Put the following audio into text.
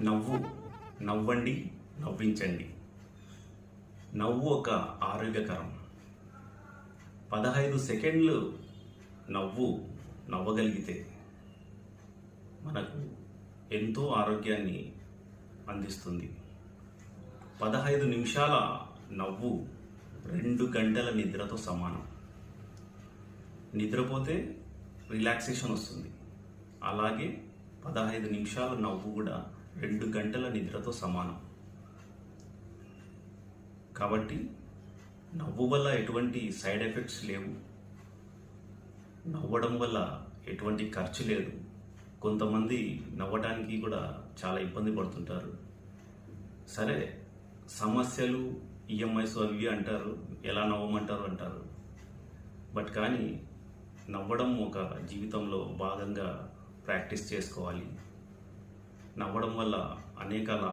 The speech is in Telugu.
నవ్వు నవ్వండి నవ్వించండి. నవ్వు ఒక ఆరోగ్యకరం. పదహైదు సెకండ్లు నవ్వు నవ్వగలిగితే మనకు ఎంతో ఆరోగ్యాన్ని అందిస్తుంది. పదహైదు నిమిషాల నవ్వు రెండు గంటల నిద్రతో సమానం. నిద్రపోతే రిలాక్సేషన్ వస్తుంది. అలాగే పదహైదు నిమిషాల నవ్వు కూడా రెండు గంటల నిద్రతో సమానం. కాబట్టి నవ్వు వల్ల ఎటువంటి సైడ్ ఎఫెక్ట్స్ లేవు. నవ్వడం వల్ల ఎటువంటి ఖర్చు లేదు. కొంతమంది నవ్వడానికి కూడా చాలా ఇబ్బంది పడుతుంటారు. సరే సమస్యలు ఈఎంఐస్ అవి అంటారు ఎలా నవ్వమంటారు అంటారు. బట్ కానీ నవ్వడం ఒక జీవితంలో భాగంగా ప్రాక్టీస్ చేసుకోవాలి. నవ్వడం వల్ల అనేక